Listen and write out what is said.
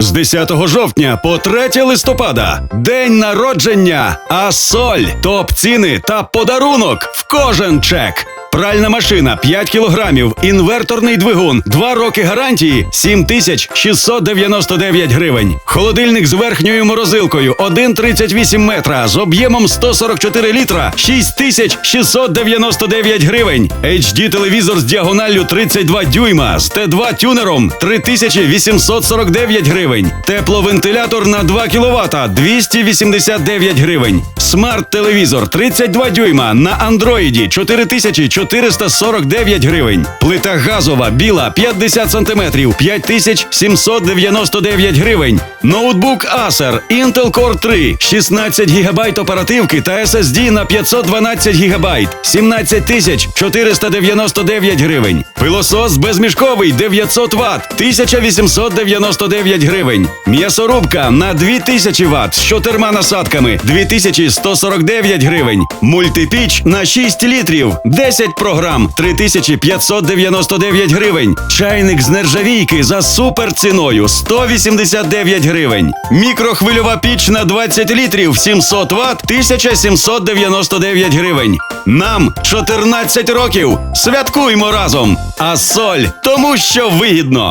З 10 жовтня по 3 листопада. День народження. А соль, топ ціни та подарунок в кожен чек. Пральна машина 5 кілограмів, інверторний двигун, 2 роки гарантії 7699 гривень. Холодильник з верхньою морозилкою 1,38 метра з об'ємом 144 літра 6699 гривень. HD телевізор з діагоналлю 32 дюйма з Т2 тюнером 3849 гривень. Тепловентилятор на 2 кВт 289 гривень. Смарт-телевізор 32 дюйма на андроїді 4449 гривень. Плита газова біла 50 сантиметрів 5799 гривень. Ноутбук Acer Intel Core 3 16 гігабайт оперативки та SSD на 512 гігабайт, 17 499 гривень. Пилосос безмішковий 900 Вт 1899 гривень. М'ясорубка на 2000 Вт з чотирма насадками 2149 гривень. Мультипіч на 6 літрів 10 програм 3599 гривень. Чайник з нержавійки за супер ціною 189 гривень. Мікрохвильова піч на 20 літрів 700 Вт 1799 гривень. Нам 14 років. Святкуймо разом. А соль тому, що вигідно.